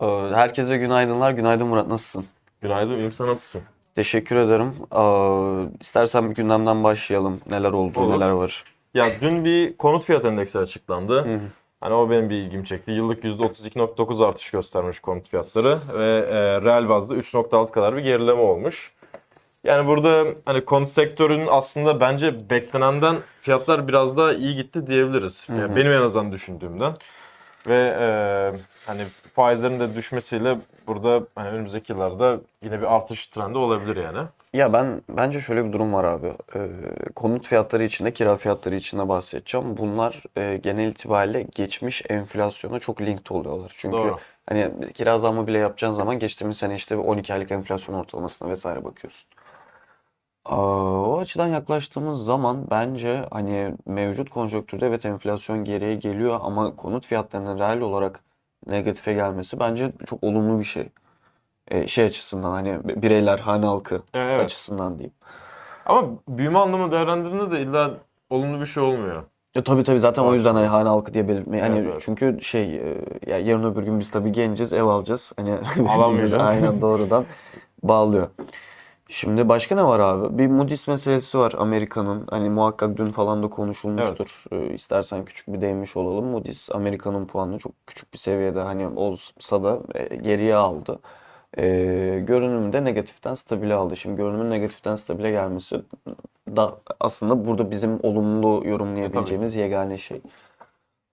Ee, Herkese günaydınlar. Günaydın Murat, nasılsın? Günaydın, iyiyim sen nasılsın? Teşekkür ederim. Ee, istersen bir gündemden başlayalım. Neler oldu, Olur. neler var? Ya dün bir konut fiyat endeksi açıklandı. Hı hı. Hani o benim bir ilgimi çekti. Yıllık %32.9 artış göstermiş konut fiyatları ve e, reel bazda 3.6 kadar bir gerileme olmuş. Yani burada hani konut sektörünün aslında bence beklenenden fiyatlar biraz daha iyi gitti diyebiliriz. Yani hı. benim en azından düşündüğümden. Ve e, hani faizlerin de düşmesiyle burada hani önümüzdeki yıllarda yine bir artış trendi olabilir yani. Ya ben bence şöyle bir durum var abi. Ee, konut fiyatları içinde, kira fiyatları içinde bahsedeceğim. Bunlar e, genel itibariyle geçmiş enflasyona çok linked oluyorlar. Çünkü Doğru. hani kira zammı bile yapacağın zaman geçtiğimiz sene işte 12 aylık enflasyon ortalamasına vesaire bakıyorsun. O açıdan yaklaştığımız zaman bence hani mevcut konjonktürde evet enflasyon geriye geliyor ama konut fiyatlarının reel olarak negatife gelmesi bence çok olumlu bir şey. Ee, şey açısından hani bireyler, hane halkı Evet. açısından diyeyim. Ama büyüme anlamı değerlendirdiğinde de illa olumlu bir şey olmuyor. Ya tabii tabii zaten o yüzden hani hane halkı diye belirtmeyi hani Evet, evet. çünkü şey e, ya yarın öbür gün biz tabii genciz ev alacağız. Hani Alamayacağız. aynen doğrudan bağlıyor. Şimdi başka ne var abi? Bir Moody's meselesi var Amerika'nın. Hani muhakkak dün falan da konuşulmuştur. Ee, istersen küçük bir değinmiş olalım. Moody's Amerika'nın puanını çok küçük bir seviyede hani olsa da e, geriye aldı. Ee, görünümde negatiften stabile aldı. Şimdi görünümün negatiften stabile gelmesi da aslında burada bizim olumlu yorumlayabileceğimiz yegane şey.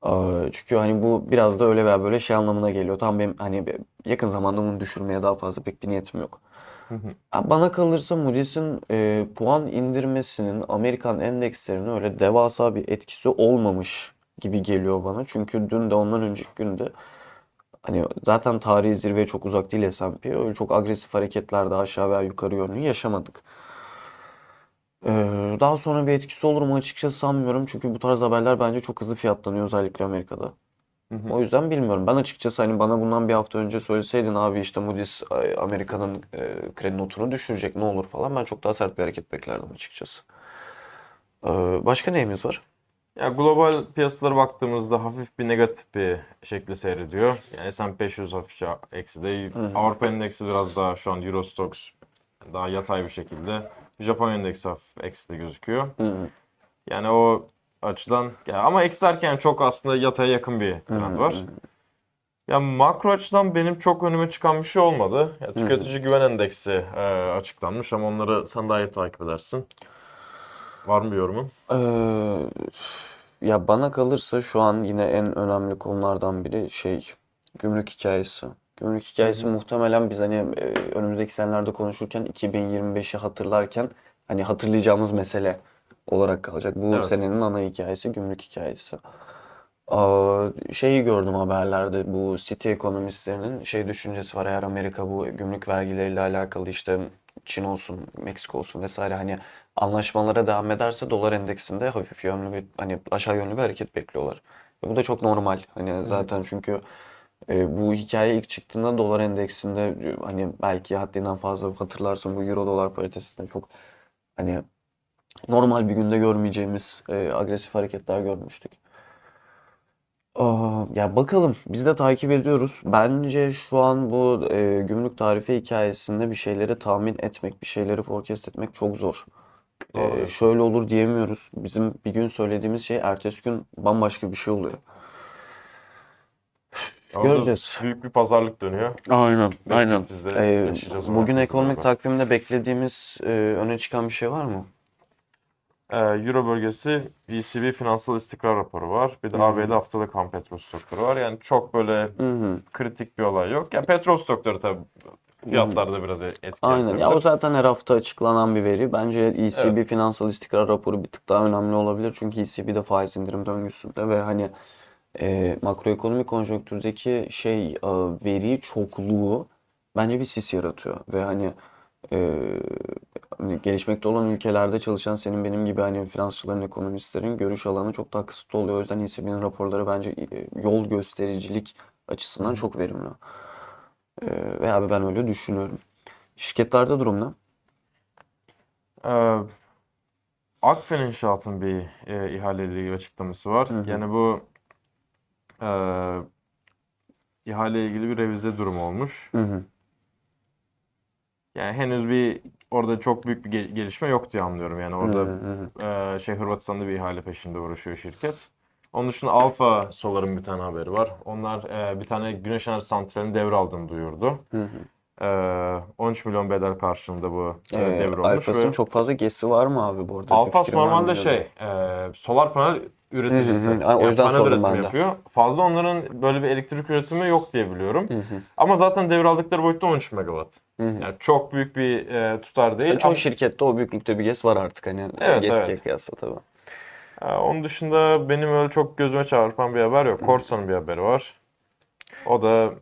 Ee, Çünkü hani bu biraz da öyle veya böyle şey anlamına geliyor. Tamam benim hani yakın zamanda bunu düşürmeye daha fazla pek bir niyetim yok. Bana kalırsa Moody's'in e, puan indirmesinin Amerikan endekslerine öyle devasa bir etkisi olmamış gibi geliyor bana. Çünkü dün de ondan önceki günde hani zaten tarihi zirveye çok uzak değil S&P. Öyle çok agresif hareketlerde aşağı veya yukarı yönlü yaşamadık. Ee, daha sonra bir etkisi olur mu açıkçası sanmıyorum. Çünkü bu tarz haberler bence çok hızlı fiyatlanıyor özellikle Amerika'da. Hı hı. O yüzden bilmiyorum. Ben açıkçası hani bana bundan bir hafta önce söyleseydin abi işte Moody's Amerika'nın e, kredi notunu düşürecek ne olur falan ben çok daha sert bir hareket beklerdim açıkçası. Ee, başka neyimiz var? Ya global piyasalara baktığımızda hafif bir negatif bir şekli seyrediyor. Yani S&P 500 hafifçe ekside. hı. Avrupa endeksi biraz daha şu an Eurostox daha yatay bir şekilde. Japon endeksi hafif ekside gözüküyor. Hı. Yani o açıdan ya ama derken çok aslında yataya yakın bir trend var. Ya makro açıdan benim çok önüme çıkan bir şey olmadı. Ya tüketici güven endeksi e, açıklanmış ama onları sen daha iyi takip edersin. Var mı bir yorumun? Ee, ya bana kalırsa şu an yine en önemli konulardan biri şey gümrük hikayesi. Gümrük hikayesi muhtemelen biz hani e, önümüzdeki senelerde konuşurken 2025'i hatırlarken hani hatırlayacağımız mesele olarak kalacak. Bu Evet. senenin ana hikayesi gümrük hikayesi. Aa, şeyi gördüm haberlerde bu City ekonomistlerinin şey düşüncesi var eğer Amerika bu gümrük vergileriyle alakalı işte Çin olsun, Meksika olsun vesaire hani anlaşmalara devam ederse dolar endeksinde hafif yönlü bir hani aşağı yönlü bir hareket bekliyorlar. Bu da çok normal. Hani zaten çünkü e, bu hikaye ilk çıktığında dolar endeksinde hani belki haddinden fazla hatırlarsın bu euro dolar paritesinde çok hani normal bir günde görmeyeceğimiz e, agresif hareketler görmüştük. Aa, ya bakalım biz de takip ediyoruz. Bence şu an bu e, gümrük tarife hikayesinde bir şeyleri tahmin etmek, bir şeyleri forecast etmek çok zor. E, Doğru. şöyle olur diyemiyoruz. Bizim bir gün söylediğimiz şey ertesi gün bambaşka bir şey oluyor. Orada Göreceğiz. Büyük bir pazarlık dönüyor. Aynen, aynen. Biz de Ee, yaşayacağız bugün ekonomik takvimde beklediğimiz e, öne çıkan bir şey var mı? Ee, Euro bölgesi ECB finansal istikrar raporu var. Bir de hı. ABD haftalık ham petrol stokları var. Yani çok böyle hı. kritik bir olay yok. Ya petrol stokları tabii fiyatlarda biraz etki Aynen. Ya o zaten her hafta açıklanan bir veri. Bence ECB Evet. finansal istikrar raporu bir tık daha önemli olabilir. Çünkü ECB de faiz indirim döngüsünde ve hani e, makroekonomik konjonktürdeki şey e, veri çokluğu bence bir sis yaratıyor. Ve hani e, gelişmekte olan ülkelerde çalışan senin benim gibi hani finansçıların, ekonomistlerin görüş alanı çok daha kısıtlı oluyor. O yüzden ECB'nin raporları bence e, yol göstericilik açısından çok verimli. E, ve abi ben öyle düşünüyorum. Şirketlerde durum ne? Ee, Akfen İnşaat'ın bir e, ihaleyle ilgili açıklaması var. Hı hı. Yani bu e, ihale ilgili bir revize durumu olmuş. Hı hı. Yani henüz bir orada çok büyük bir gel- gelişme yok diye anlıyorum. Yani orada e, şey Hırvatistan'da bir ihale peşinde uğraşıyor şirket. Onun dışında Alfa Solar'ın bir tane haberi var. Onlar e, bir tane güneş enerji santralini devraldığını duyurdu. Hı hı. E, 13 milyon bedel karşılığında bu e, Ee, devrolmuş Alphas'ın ve çok fazla gesi var mı abi bu arada? Bir var mı normalde bilmiyorum. şey e, solar panel üreticisi. Hı hı hı. O Yani yüzden panel sordum üretimi ben de. yapıyor. Fazla onların böyle bir elektrik üretimi yok diye biliyorum. Hı hı. Ama zaten devraldıkları boyutta 13 megawatt. Hı hı. Yani çok büyük bir e, tutar değil. Yani çoğu Ama- şirkette o büyüklükte bir GES var artık hani Evet, GES'e evet. kıyasla tabii. Ee, onun dışında benim öyle çok gözüme çarpan bir haber yok. Corsa'nın bir haberi var. O da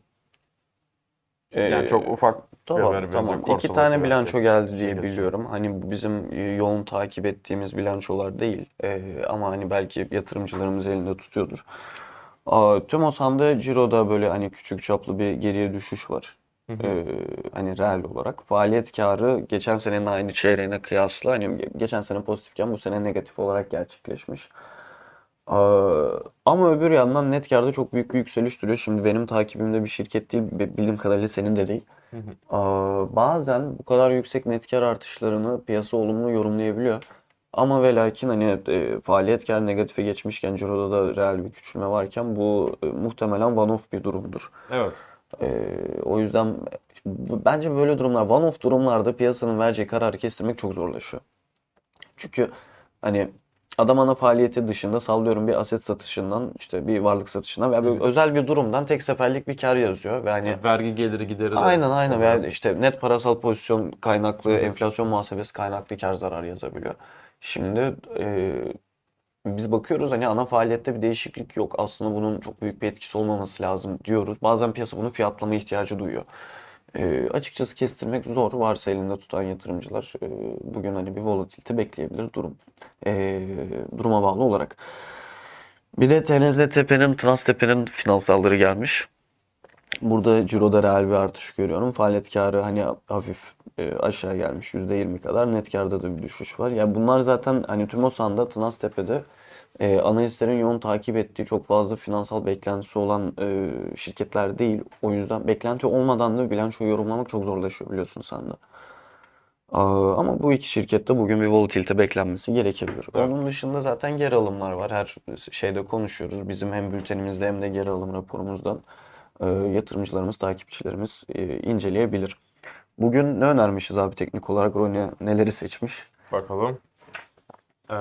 yani Ee, çok ufak Tamam, tamam. İki tane bilanço geldi diye Şirket. biliyorum. Hani bizim yoğun takip ettiğimiz bilançolar değil. Ee, ama hani belki yatırımcılarımız elinde tutuyordur. Aa, tüm Osan'da Ciro'da böyle hani küçük çaplı bir geriye düşüş var. Hı hı. Ee, hani reel olarak. Faaliyet karı geçen senenin aynı çeyreğine kıyasla hani ge- geçen sene pozitifken bu sene negatif olarak gerçekleşmiş. Aa, ama öbür yandan net karda çok büyük bir yükseliş duruyor. Şimdi benim takibimde bir şirket değil, bi- bildiğim kadarıyla senin de değil. Hı hı. Aa, bazen bu kadar yüksek net kar artışlarını piyasa olumlu yorumlayabiliyor. Ama ve lakin hani e, faaliyet kar negatife geçmişken ciroda da reel bir küçülme varken bu e, muhtemelen one-off bir durumdur. Evet. Ee, o yüzden bence böyle durumlar, one-off durumlarda piyasanın vereceği kararı kestirmek çok zorlaşıyor. Çünkü hani adam ana faaliyeti dışında sallıyorum bir aset satışından işte bir varlık satışından veya bir özel bir durumdan tek seferlik bir kar yazıyor ve hani Vergi geliri gideri de aynen aynen veya işte net parasal pozisyon kaynaklı, enflasyon muhasebesi kaynaklı kar zarar yazabiliyor. Şimdi e, biz bakıyoruz hani ana faaliyette bir değişiklik yok. Aslında bunun çok büyük bir etkisi olmaması lazım diyoruz. Bazen piyasa bunu fiyatlama ihtiyacı duyuyor. E, açıkçası kestirmek zor. Varsa elinde tutan yatırımcılar e, bugün hani bir volatilite bekleyebilir durum. E, duruma bağlı olarak. Bir de TNZTP'nin, Transtepe'nin finansalları gelmiş. Burada ciroda reel bir artış görüyorum. Faaliyet karı hani hafif e, aşağı gelmiş %20 kadar. Net karda da bir düşüş var. Yani bunlar zaten hani TÜMOSAN'da, Tınaztepe'de e, analistlerin yoğun takip ettiği çok fazla finansal beklentisi olan e, şirketler değil. O yüzden beklenti olmadan da bilançoyu yorumlamak çok zorlaşıyor biliyorsun sen de. Aa, ama bu iki şirkette bugün bir volatilite beklenmesi gerekebilir. Evet. Onun dışında zaten geri alımlar var. Her şeyde konuşuyoruz. Bizim hem bültenimizde hem de geri alım raporumuzdan e, yatırımcılarımız, takipçilerimiz e, inceleyebilir. Bugün ne önermişiz abi teknik olarak? Roni neleri seçmiş? Bakalım. Ee,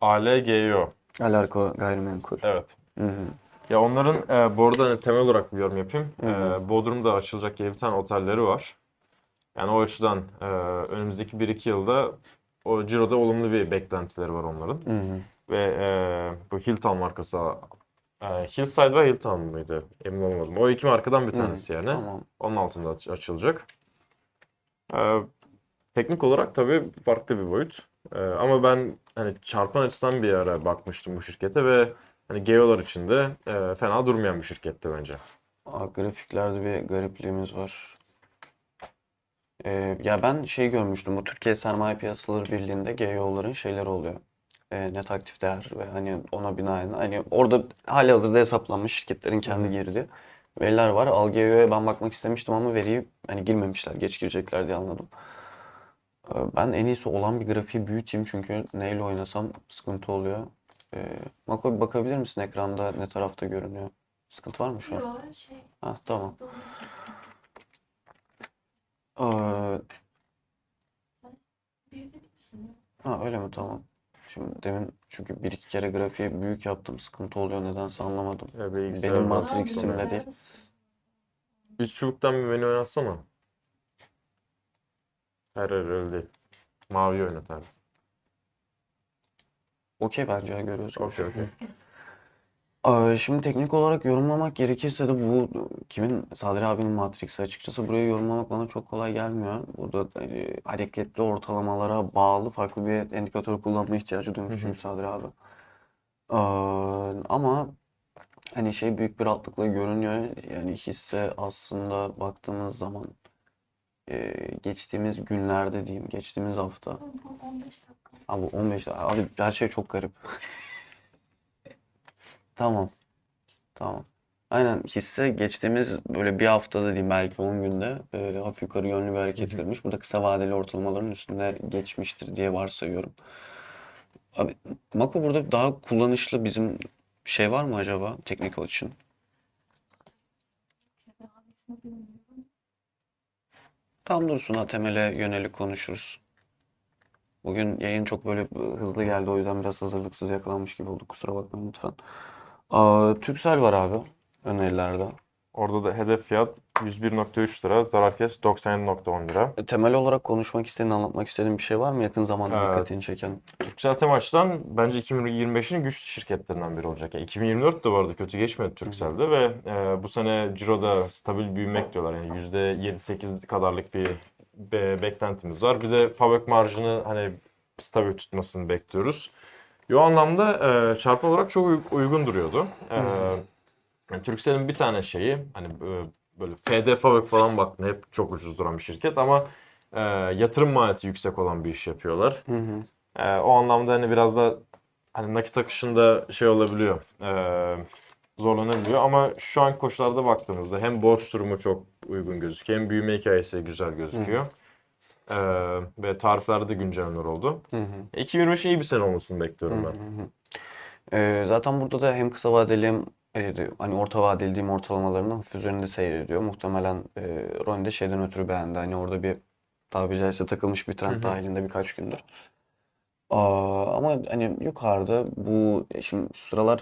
ALGO. Alarko gayrimenkul. Evet. Hı hı. Ya onların e, bu arada hani temel olarak bir yorum yapayım. Hı hı. E, Bodrum'da açılacak diye bir tane otelleri var. Yani o açıdan e, önümüzdeki 1-2 yılda o ciroda olumlu bir beklentileri var onların. Hı hı. Ve e, bu Hilton markası e, Hillside ve Hilton mıydı? Emin olmadım. O iki markadan bir Hı, tanesi yani. Tamam. Onun altında aç- açılacak. E, teknik olarak tabii farklı bir boyut. E, ama ben hani çarpan açısından bir ara bakmıştım bu şirkete ve hani geolar içinde e, fena durmayan bir şirketti bence. Aa, grafiklerde bir garipliğimiz var. Ee, ya ben şey görmüştüm. Bu Türkiye Sermaye Piyasaları Birliği'nde GEO'ların şeyleri oluyor. Ee, net aktif değer ve hani ona binaen hani orada hali hazırda hesaplanmış şirketlerin kendi girdiği veriler var. Algeo'ya ben bakmak istemiştim ama veriyi hani girmemişler. Geç girecekler diye anladım. Ee, ben en iyisi olan bir grafiği büyüteyim çünkü neyle oynasam sıkıntı oluyor. Ee, Mako bir bakabilir misin ekranda ne tarafta görünüyor? Sıkıntı var mı şu an? Yo, şey, Ha tamam. doğru kestim. Ee, ha öyle mi? Tamam. Şimdi demin çünkü bir iki kere grafiği büyük yaptım. Sıkıntı oluyor nedense anlamadım. Ya Benim biraz Matrix sorun. simle değil. Üç çubuktan bir menü oynatsana. Hayır öyle değil. Mavi oynat abi. Okey bence ya, görüyoruz. Okey okey. Ee, şimdi teknik olarak yorumlamak gerekirse de bu kimin Sadri abinin Matrix'i açıkçası buraya yorumlamak bana çok kolay gelmiyor. Burada e, hareketli ortalamalara bağlı farklı bir indikatör kullanma ihtiyacı duymuş çünkü Sadri abi. Ee, ama hani şey büyük bir rahatlıkla görünüyor. Yani hisse aslında baktığımız zaman e, geçtiğimiz günlerde diyeyim, geçtiğimiz hafta. Bu 15 dakika. Abi 15 dakika. Abi her şey çok garip. Tamam. Tamam. Aynen hisse geçtiğimiz böyle bir haftada diyeyim belki 10 günde e, hafif yukarı yönlü bir hareket görmüş. Bu da kısa vadeli ortalamaların üstünde geçmiştir diye varsayıyorum. Abi Mako burada daha kullanışlı bizim şey var mı acaba technical için? Tam dursun ha temele yönelik konuşuruz. Bugün yayın çok böyle hızlı geldi o yüzden biraz hazırlıksız yakalanmış gibi olduk. Kusura bakmayın lütfen. Aa, Turkcell var abi önerilerde. Orada da hedef fiyat 101.3 lira, zarar kes 97.10 lira. E, Temel olarak konuşmak istediğin, anlatmak istediğin bir şey var mı yakın zamanda Evet. dikkatini çeken? Turkcell Temaç'tan bence 2025'in güçlü şirketlerinden biri olacak. Yani 2024 de arada kötü geçmedi Turkcell'de ve e, bu sene Ciro'da stabil büyümek diyorlar. Yani %7-8 kadarlık bir be- beklentimiz var. Bir de fabrik marjını hani stabil tutmasını bekliyoruz. O anlamda e, çarpı olarak çok uy- uygun duruyordu. E, yani Turkcell'in bir tane şeyi hani e, böyle FD fabrik falan baktığında hep çok ucuz duran bir şirket ama e, yatırım maliyeti yüksek olan bir iş yapıyorlar. Hı hı. Ee, o anlamda hani biraz da hani nakit akışında şey olabiliyor. ee, zorlanabiliyor ama şu an koşullarda baktığımızda hem borç durumu çok uygun gözüküyor hem büyüme hikayesi güzel gözüküyor. Ee, ve tariflerde de güncellemeler oldu. Hı hı. 2025'in iyi bir sene olmasını bekliyorum ben. Hı hı. Ee, zaten burada da hem kısa vadeli hem e, hani orta vadeli diyeyim ortalamalarının hafif üzerinde seyrediyor. Muhtemelen e, Ronnie de şeyden ötürü beğendi. Hani orada bir tabiri caizse takılmış bir trend Hı hı. dahilinde birkaç gündür. Aa, ama hani yukarıda bu e, şimdi şu sıralar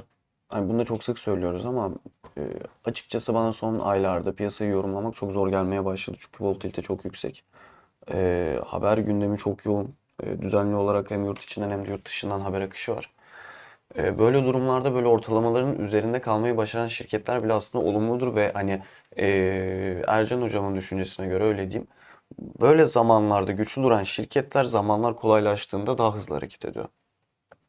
hani bunu da çok sık söylüyoruz ama e, açıkçası bana son aylarda piyasayı yorumlamak çok zor gelmeye başladı. Çünkü volatilite çok yüksek. E, haber gündemi çok yoğun. E, düzenli olarak hem yurt içinden hem de yurt dışından haber akışı var. E, Böyle durumlarda böyle ortalamaların üzerinde kalmayı başaran şirketler bile aslında olumludur ve hani e, Ercan hocamın düşüncesine göre öyle diyeyim. Böyle zamanlarda güçlü duran şirketler zamanlar kolaylaştığında daha hızlı hareket ediyor.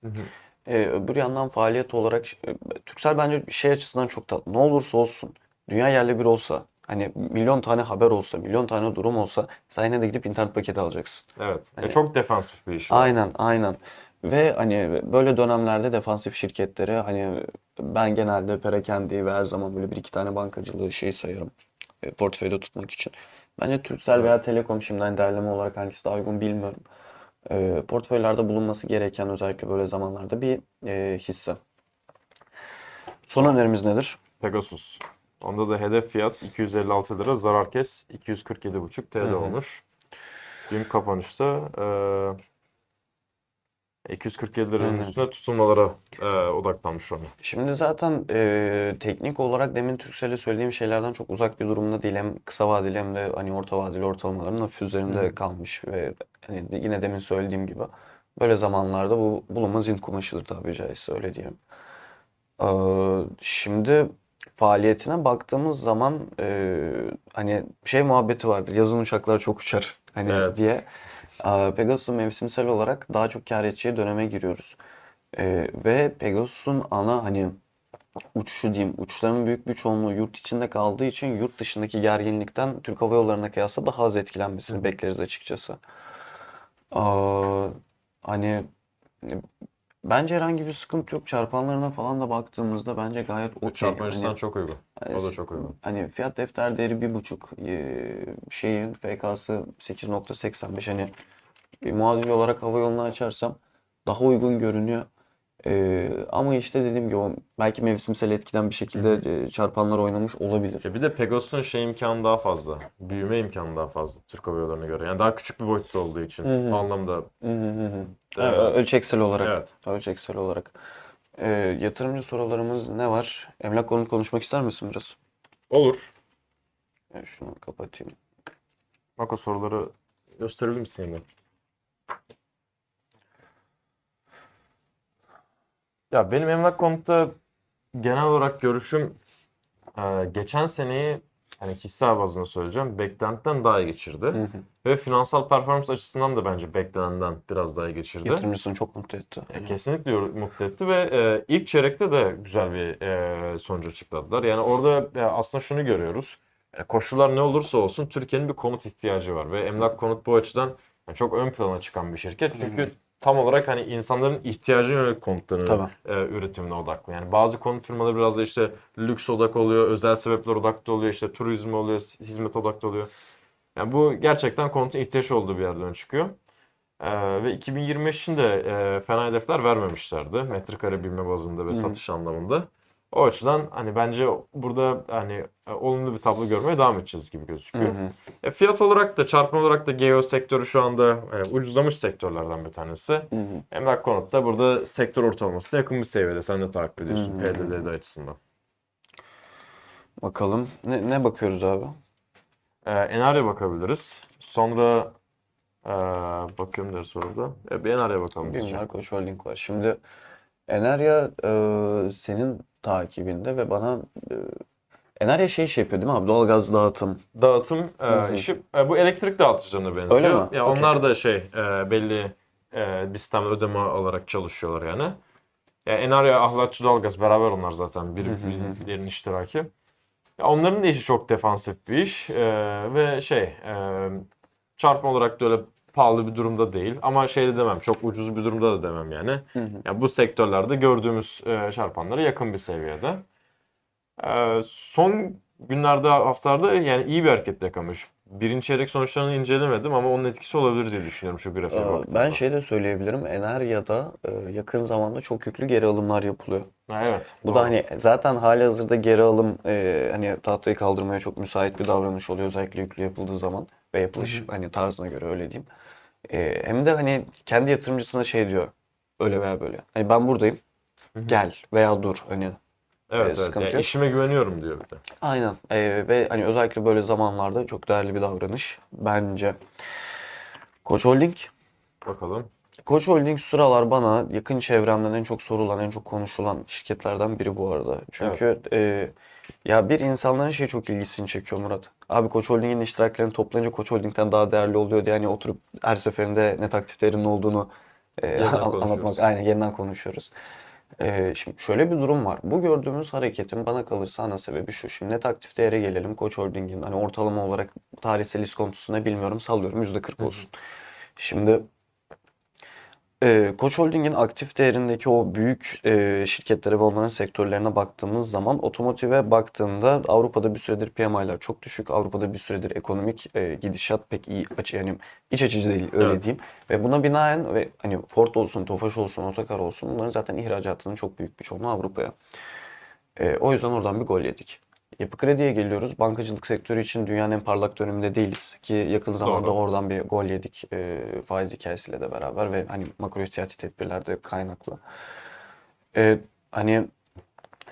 Hı hı. E, öbür yandan faaliyet olarak e, Turkcell bence şey açısından çok tatlı. Ne olursa olsun dünya yerle bir olsa hani milyon tane haber olsa milyon tane durum olsa sen yine de gidip internet paketi alacaksın. Evet. Hani- çok defansif bir iş. Aynen, aynen. Ve hani böyle dönemlerde defansif şirketleri hani ben genelde perakende ve her zaman böyle bir iki tane bankacılığı şey sayarım e, portföyde tutmak için. Bence Turkcell veya Telekom şimdi hani derleme olarak hangisi daha uygun bilmiyorum. E, portföylerde bulunması gereken özellikle böyle zamanlarda bir e, hisse. Son önerimiz nedir? Pegasus. Onda da hedef fiyat 256 lira, zarar kes 247,5 TL Hı hı. olmuş. Dün kapanışta e, 247 liranın Hı hı. üstüne tutulmalara e, odaklanmış şu an. Şimdi zaten e, teknik olarak demin Turkcell'e söylediğim şeylerden çok uzak bir durumda değil. Hem kısa vadeli hem de hani orta vadeli ortalamaların hafif üzerinde Hı kalmış ve hani yine demin söylediğim gibi böyle zamanlarda bu bulunmaz int kumaşıdır tabiri caizse öyle diyelim. Ee, şimdi faaliyetine baktığımız zaman e, hani şey muhabbeti vardır. Yazın uçaklar çok uçar hani Evet. diye. Ee, Pegasus'un mevsimsel olarak daha çok kâr edeceği döneme giriyoruz. Ee, ve Pegasus'un ana hani uçuşu diyeyim uçuşların büyük bir çoğunluğu yurt içinde kaldığı için yurt dışındaki gerginlikten Türk Hava Yolları'na kıyasla daha az etkilenmesini bekleriz açıkçası. Aa, hani bence herhangi bir sıkıntı yok. Çarpanlarına falan da baktığımızda bence gayet okey. Çarpma Hani- açısından çok uygun. O da Hani çok uygun. Hani fiyat defter değeri bir buçuk şeyin FK'sı 8.85 hani bir muadil olarak hava yolunu açarsam daha uygun görünüyor. Ee, ama işte dediğim gibi o belki mevsimsel etkiden bir şekilde e, çarpanlar oynamış olabilir. Ya bir de Pegasus'un şey imkanı daha fazla. Büyüme imkanı daha fazla Türk Hava Yolları'na göre. Yani daha küçük bir boyutta olduğu için. Hı hı. O anlamda Hı hı hı hı. Evet. Ö- Ölçeksel olarak. Evet. Ölçeksel olarak. Ee, yatırımcı sorularımız ne var? Emlak konut konuşmak ister misin biraz? olur. Ben şunu kapatayım. Mako soruları gösterebilir misin yine? Ya benim emlak konutta genel olarak görüşüm e, geçen seneyi hani kişisel bazında söyleyeceğim beklentiden daha iyi geçirdi. Hı hı. Ve finansal performans açısından da bence beklenenden biraz daha iyi geçirdi. Yatırımcısını çok mutlu etti. E, Kesinlikle mutlu etti ve e, ilk çeyrekte de güzel bir e, sonuç açıkladılar. Yani orada e, aslında şunu görüyoruz. Koşullar ne olursa olsun Türkiye'nin bir konut ihtiyacı var ve Emlak Konut bu açıdan yani çok ön plana çıkan bir şirket. Çünkü tam olarak hani insanların ihtiyacına yönelik konutların Tabii. e, üretimine odaklı. Yani bazı konut firmaları biraz da işte lüks odak oluyor, özel sebepler odaklı oluyor, işte turizm oluyor, hizmet odaklı oluyor. Yani bu gerçekten konutun ihtiyaç olduğu bir yerden çıkıyor. Ee, ve 2025 için de e, fena hedefler vermemişlerdi. Metrekare büyüme bazında ve hı. satış anlamında. O açıdan hani bence burada hani e, olumlu bir tablo görmeye devam edeceğiz gibi Hı gözüküyor. hı. E, fiyat olarak da çarpma olarak da geo sektörü şu anda e, ucuzlamış sektörlerden bir tanesi. Hı hı. Emlak konut da burada sektör ortalamasına yakın bir seviyede. Sen de takip ediyorsun Hı hı. PDD açısından. Bakalım. Ne, ne bakıyoruz abi? E, Enar'ya bakabiliriz. Sonra e, bakıyorum der soruda. E, bir Enar'ya bakalım. hızlıca. Günler Koç Holding var. Şimdi Enerya e, senin takibinde ve bana e, Enerya şey şey yapıyor değil mi abi? Doğalgaz dağıtım. Dağıtım e, işi e, bu elektrik dağıtıcılarına benziyor. Öyle mi? Ya Okey. onlar da şey e, belli e, bir sistem ödeme alarak çalışıyorlar yani. Ya Enarya, Ahlatçı Doğalgaz beraber onlar zaten bir, Hı hı hı. birinin iştiraki. Ya onların da işi çok defansif bir iş E, ve şey e, çarpma olarak da öyle pahalı bir durumda değil ama şey de demem çok ucuz bir durumda da demem yani. Hı hı. Yani bu sektörlerde gördüğümüz e, çarpanlara yakın bir seviyede. E, son günlerde, haftalarda yani iyi bir hareket yakalamış. Birinci çeyrek sonuçlarını incelemedim ama onun etkisi olabilir diye düşünüyorum şu grafiğe baktığımda. Ben şey de söyleyebilirim. Enerya'da e, yakın zamanda çok yüklü geri alımlar yapılıyor. Ha, evet. Bu doğru. da hani zaten hali hazırda geri alım e, hani tahtayı kaldırmaya çok müsait bir davranış oluyor özellikle yüklü yapıldığı zaman ve yapılış hani tarzına göre öyle diyeyim. E, hem de hani kendi yatırımcısına şey diyor öyle veya böyle. Hani ben buradayım. Gel veya dur hani. Evet, e, evet. Yani yok. işime güveniyorum diyor bir de. Aynen. E, ve hani özellikle böyle zamanlarda çok değerli bir davranış bence. Koç Holding Bakalım. Koç Holding sıralar bana yakın çevremden en çok sorulan, en çok konuşulan şirketlerden biri bu arada. Çünkü e, ya bir insanların şey çok ilgisini çekiyor Murat. Abi Koç Holding'in iştiraklerini toplayınca Koç Holding'den daha değerli oluyor diye hani oturup her seferinde net aktiflerin olduğunu e, anlatmak, aynen yeniden konuşuyoruz. E, şimdi şöyle bir durum var. Bu gördüğümüz hareketin bana kalırsa ana sebebi şu. Şimdi net aktif değere gelelim. Koç Holding'in hani ortalama olarak tarihsel iskontosuna bilmiyorum sallıyorum %40 olsun. Şimdi ee, Koç Holding'in aktif değerindeki o büyük e, şirketlere ve onların sektörlerine baktığımız zaman otomotive baktığında Avrupa'da bir süredir PMI'ler çok düşük. Avrupa'da bir süredir ekonomik e, gidişat pek iyi açı yani iç açıcı değil öyle Evet. diyeyim. Ve buna binaen ve hani Ford olsun, Tofaş olsun, Otokar olsun bunların zaten ihracatının çok büyük bir çoğunluğu Avrupa'ya. E, o yüzden oradan bir gol yedik. Yapı Kredi'ye geliyoruz. Bankacılık sektörü için dünyanın en parlak döneminde değiliz ki yakın zamanda Doğru. oradan bir gol yedik e, faiz hikayesiyle de beraber ve hani makro ihtiyati tedbirlerde kaynaklı. E, hani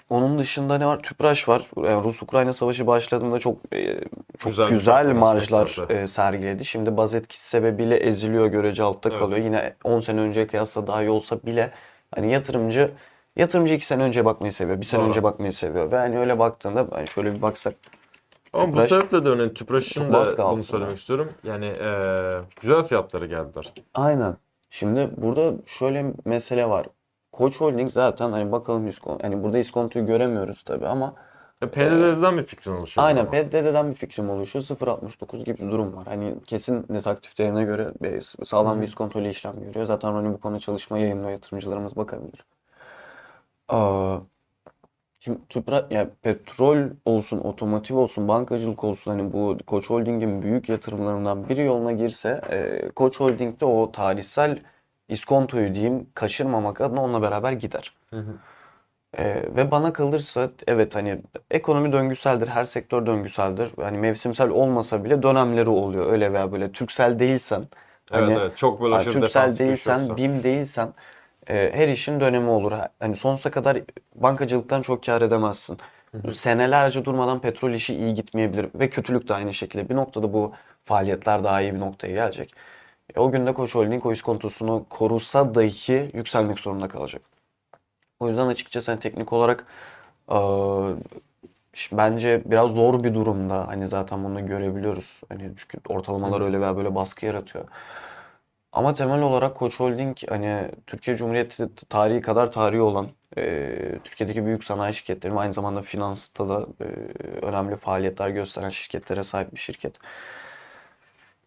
onun dışında ne var? Tüpraş var. Yani Rus-Ukrayna savaşı başladığında çok e, çok Güzel güzel, marjlar e, sergiledi. Şimdi baz etkisi sebebiyle eziliyor, görece altta Evet. kalıyor. Yine 10 sene önceye kıyasla daha iyi olsa bile hani yatırımcı yatırımcı 2 sene önce bakmayı seviyor. Bir sene Doğru. önce bakmayı seviyor. Ve hani öyle baktığında hani şöyle bir baksak Ama bu Tüpraş- sebeple de örneğin Tüpraş için Çok de baskı bunu söylemek istiyorum. Yani e, güzel fiyatları geldiler. Aynen. Şimdi burada şöyle mesele var. Koç Holding zaten hani bakalım iskont hani burada iskontoyu göremiyoruz tabii ama E, PDD'den bir fikrin oluşuyor. aynen ama. PDD'den bir fikrim oluşuyor. 0.69 gibi bir durum var. Hani kesin net aktif değerine göre sağlam bir iskontolu işlem görüyor. Zaten Roni bu konu çalışma yayınlıyor. Yatırımcılarımız bakabilir. Aa, Şimdi Tüpra, ya petrol olsun, otomotiv olsun, bankacılık olsun hani bu Koç Holding'in büyük yatırımlarından biri yoluna girse e, Koç Holding'de o tarihsel iskontoyu diyeyim kaçırmamak adına onunla beraber gider. Hı hı. E, ve bana kalırsa evet hani ekonomi döngüseldir, her sektör döngüseldir. Hani mevsimsel olmasa bile dönemleri oluyor öyle veya böyle. Türksel değilsen Evet hani evet çok böyle Hani Türksel değilsen, yoksa. BİM değilsen e, her işin dönemi olur. Hani sonsuza kadar bankacılıktan çok kâr edemezsin. Senelerce durmadan petrol işi iyi gitmeyebilir ve kötülük de aynı şekilde. Bir noktada bu faaliyetler daha iyi bir noktaya gelecek. E, o günde Koç Holding o iskontosunu korusa dahi yükselmek zorunda kalacak. O yüzden açıkçası hani teknik olarak e, bence biraz zor bir durumda. Hani zaten bunu görebiliyoruz. Hani çünkü ortalamalar öyle veya böyle baskı yaratıyor. Ama temel olarak Koç Holding hani Türkiye Cumhuriyeti tarihi kadar tarihi olan e, Türkiye'deki büyük sanayi şirketleri aynı zamanda finansta da e, önemli faaliyetler gösteren şirketlere sahip bir şirket.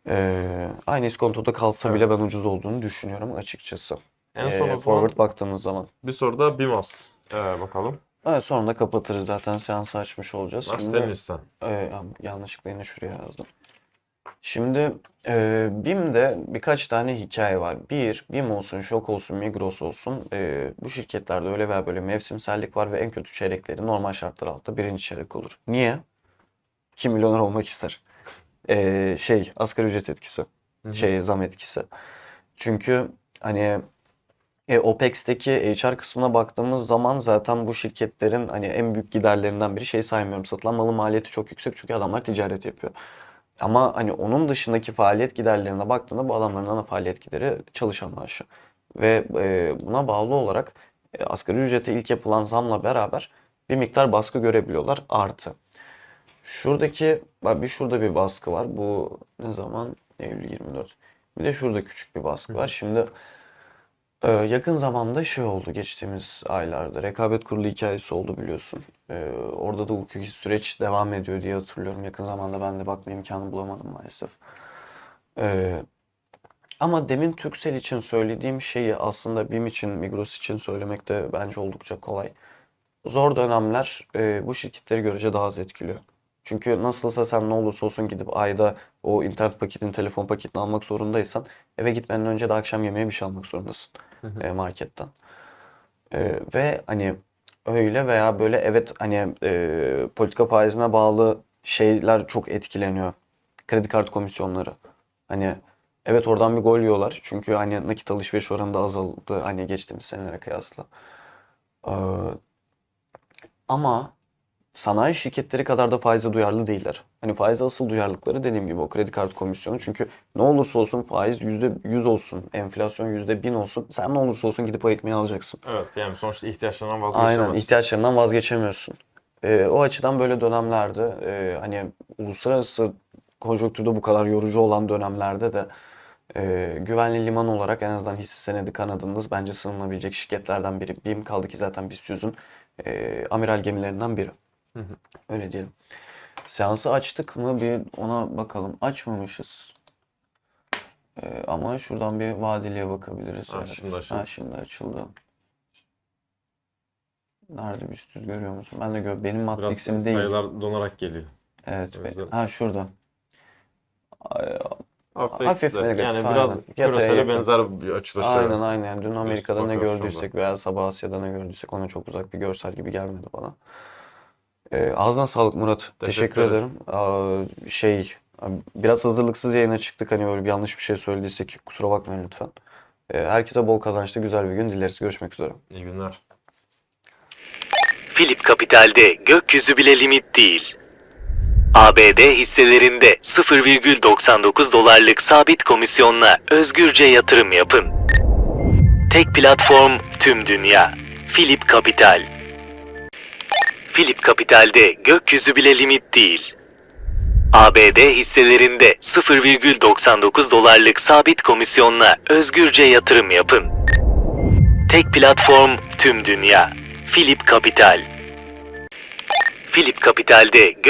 Ee, aynı iskontoda kalsa Evet. bile ben ucuz olduğunu düşünüyorum açıkçası. En Ee, son zaman forward baktığımız zaman. bir soru da BIMAS. Ee, bakalım. Evet, sonra da kapatırız zaten seansı açmış olacağız. Aç Şimdi- ya- yanlışlıkla yine şuraya yazdım. Şimdi e, BİM'de birkaç tane hikaye var. Bir, BİM olsun, Şok olsun, Migros olsun. e, bu şirketlerde öyle veya böyle mevsimsellik var ve en kötü çeyrekleri normal şartlar altında birinci çeyrek olur. Niye? Kim milyoner olmak ister? E, şey, asgari ücret etkisi. hı. Şey, zam etkisi. Çünkü hani e, OPEX'teki HR kısmına baktığımız zaman zaten bu şirketlerin hani en büyük giderlerinden biri şey saymıyorum. Satılan malın maliyeti çok yüksek çünkü adamlar ticaret yapıyor. Ama hani onun dışındaki faaliyet giderlerine baktığında bu adamların ana faaliyet gideri çalışan maaşı. Ve e, buna bağlı olarak e, asgari ücrete ilk yapılan zamla beraber bir miktar baskı görebiliyorlar artı. Şuradaki bir şurada bir baskı var. Bu ne zaman? Eylül 24. Bir de şurada küçük bir baskı var. Şimdi ee, yakın zamanda şey oldu geçtiğimiz aylarda. Rekabet kurulu hikayesi oldu biliyorsun. Ee, orada da hukuki süreç devam ediyor diye hatırlıyorum. Yakın zamanda ben de bakma imkanı bulamadım maalesef. Ee, ama demin Turkcell için söylediğim şeyi aslında BİM için, Migros için söylemek de bence oldukça kolay. Zor dönemler e, bu şirketleri görece daha az etkiliyor. Çünkü nasılsa sen ne olursa olsun gidip ayda o internet paketini, telefon paketini almak zorundaysan eve gitmeden önce de akşam yemeğe bir şey almak zorundasın e, marketten. E, ve hani öyle veya böyle evet hani e, politika faizine bağlı şeyler çok etkileniyor. Kredi kart komisyonları. Hani evet oradan bir gol yiyorlar. Çünkü hani nakit alışveriş oranı da azaldı hani geçtiğimiz senelere kıyasla. Ee, ama sanayi şirketleri kadar da faize duyarlı değiller. Hani faize asıl duyarlılıkları dediğim gibi o kredi kartı komisyonu. Çünkü ne olursa olsun faiz %100 olsun, enflasyon %1000 olsun. Sen ne olursa olsun gidip o ekmeği alacaksın. Evet yani sonuçta ihtiyaçlarından Aynen vazgeçemezsin. ihtiyaçlarından vazgeçemiyorsun. Ee, o açıdan böyle dönemlerde e, hani uluslararası konjonktürde bu kadar yorucu olan dönemlerde de e, güvenli liman olarak en azından hisse senedi kanadında bence sığınabilecek şirketlerden biri. BİM kaldı ki zaten BIST 100'ün e, amiral gemilerinden biri. Hı hı. Öyle diyelim. Seansı açtık mı bir ona bakalım. Açmamışız. E, ama şuradan bir vadeliye bakabiliriz. Ha, Evet. şimdi açıldı. Ha, şimdi açıldı. Nerede BIST 100 görüyor musun? Ben de gör. Benim Biraz matrixim değil. sayılar donarak geliyor. Evet. Be- yüzden. Ha şurada. Ay, Hafif, Hafif de. negatif, Yani aynen. biraz küresele benzer bir açılış. Aynen aynen. Yani dün Amerika'da ne gördüysek veya sabah Asya'da ne gördüysek ona çok uzak bir görsel gibi gelmedi bana. Ee, ağzına sağlık Murat. Teşekkür, Teşekkür ederim. Aa, şey biraz hazırlıksız yayına çıktık. Hani böyle bir yanlış bir şey söylediysek kusura bakmayın lütfen. Ee, herkese bol kazançlı güzel bir gün dileriz. Görüşmek üzere. İyi günler. Philip Capital'de gökyüzü bile limit değil. ABD hisselerinde 0,99 dolarlık sabit komisyonla özgürce yatırım yapın. Tek platform tüm dünya. Philip Capital. Philip Capital'de gökyüzü bile limit değil. ABD hisselerinde 0,99 dolarlık sabit komisyonla özgürce yatırım yapın. Tek platform tüm dünya. Philip Capital. Philip Capital'de gök